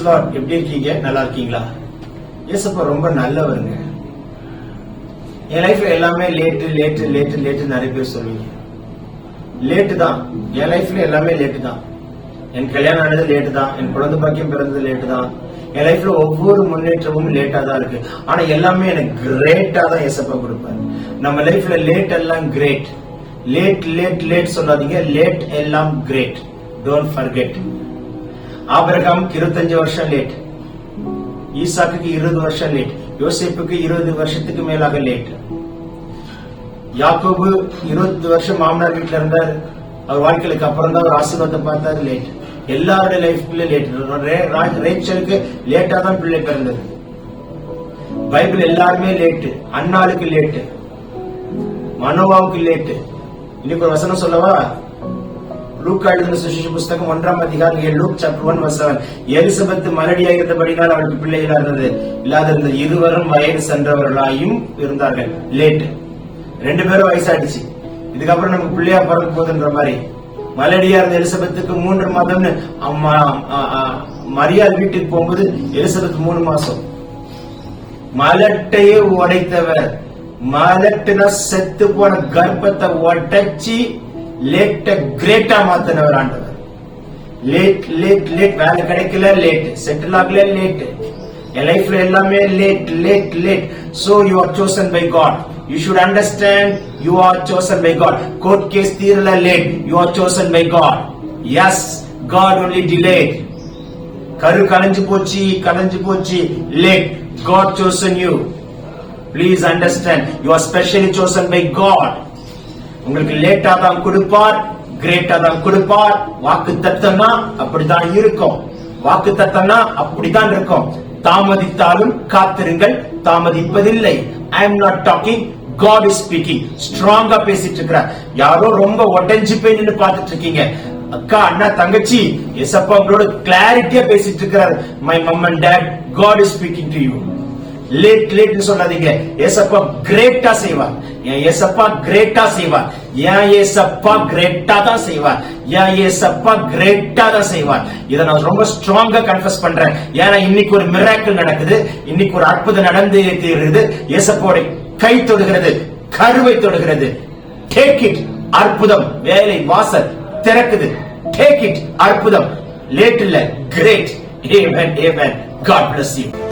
பிரைஸ்லாட் எப்படி இருக்கீங்க? நல்லா இருக்கீங்களா? ஏசப்பா ரொம்ப நல்லவருங்க. என் லைஃப்ல எல்லாமே லேட்டு லேட்டு லேட்டு லேட்டு நிறைய பேர் சொல்லுவீங்க. லேட்டு தான். என் லைஃப்ல எல்லாமே லேட்டு தான். என் கல்யாணம் ஆனது லேட்டு தான். என் குழந்தை பாக்கியம் பிறந்தது லேட்டு தான். என் லைஃப்ல ஒவ்வொரு முன்னேற்றமும் லேட்டா தான் இருக்கு. ஆனா எல்லாமே எனக்கு கிரேட்டா தான் ஏசப்பா கொடுப்பாரு. நம்ம லைஃப்ல லேட் எல்லாம் கிரேட் லேட் லேட் லேட் சொல்லாதீங்க. லேட் எல்லாம் கிரேட் டோன்ட் ஃபர்கெட் ஆபிரகாமுக்கு இருபத்தஞ்சு வருஷம் லேட் ஈசாக்கு இருபது வருஷம் லேட் யோசிப்புக்கு இருபது வருஷத்துக்கு மேலாக லேட் யாக்கோபு இருபது வருஷம் மாமனார் வீட்டுல இருந்தார். அவர் வாழ்க்கைக்கு அப்புறம் தான் ஒரு ஆசீர்வாதம் பார்த்தாரு லேட் எல்லாருடைய லைஃப்ல லேட் ரேச்சலுக்கு லேட்டா தான் பிள்ளை பிறந்தது. பைபிள் எல்லாருமே லேட்டு அண்ணாளுக்கு லேட்டு மனோவாவுக்கு லேட்டு இன்னைக்கு ஒரு வசனம் சொல்லவா? லூக் எழுதின சுவிசேஷ புஸ்தகம் ஒன்றாம் அதிகாரம் ஏழு லூக் சாப்டர் ஒன் வசவன் எலிசபெத் மலடியாக இருந்தபடினால் அவளுக்கு பிள்ளை இல்லாதது. இல்லாதிருந்தது. இருவரும் வயது சென்றவர்களாயும் இருந்தார்கள். லேட் ரெண்டு பேரும் வயசாயிடுச்சு. இதுக்கப்புறம் நமக்கு பிள்ளையா பிறக்க போகுதுன்ற மாதிரி. மலடியா இருந்த எலிசபெத்துக்கு மூன்று மாதம்னு அம்மா அ- மரியாள் வீட்டுக்கு போகும்போது எலிசபெத் மூணு மாசம். மலட்டையே உடைத்தவர். மலட்டுனா செத்து போன கர்ப்பத்தை உடைச்சி லேட்ட கிரேட்டா மாத்தினவர் ஆண்டவர் லேட் லேட் லேட் வேலை கிடைக்கல லேட் செட்டில் ஆகல லேட் என் லைஃப்ல எல்லாமே late late late so you are chosen by God you should understand you are chosen by God court case தீரல late you are chosen by God yes God only delayed கரு கலைஞ்சு போச்சு கலைஞ்சு போச்சு late God chosen you please understand you are specially chosen by God உங்களுக்கு லேட்டா தான் கொடுப்பார் Greta தான் கொடுப்பார். வாக்கு தத்தம்னா அப்படிதான் இருக்கும். வாக்கு தத்தம்னா அப்படித்தான் இருக்கும். தாமதித்தாலும் காத்திருங்கள் தாமதிப்பதில்லை. I am not talking God is speaking ஸ்ட்ராங்கா பேசிட்டு இருக்கிறார் யாரோ ரொம்ப உடைஞ்சு போய் நின்னு பார்த்துட்டு இருக்கீங்க அக்கா அண்ணா தங்கச்சி எசப்பா உங்களோட கிளாரிட்டியா பேசிட்டு இருக்கிறார் my mum and dad God is speaking to you late லேட்னு சொல்லாதீங்க. ஏசப்பா கிரேட்டா செய்வார். என் ஏசப்பா கிரேட்டா செய்வார். என் ஏசப்பா கிரேட்டா தான் செய்வார்? என் ஏசப்பா கிரேட்டா தான் செய்வார்? இதை நான் ரொம்ப ஸ்ட்ராங்கா கன்ஃபஸ் பண்றேன். ஏன்னா இன்னைக்கு ஒரு மிராக்கள் நடக்குது. இன்னைக்கு ஒரு அற்புதம் நடந்து தீருது. ஏசப்பாவுடைய கை தொடுகிறது கருவை தொடுகிறது. டேக் இட் அற்புதம். வேலை வாசல் திறக்குது. டேக் இட் அற்புதம். லேட் இல்ல. Great amen amen God bless you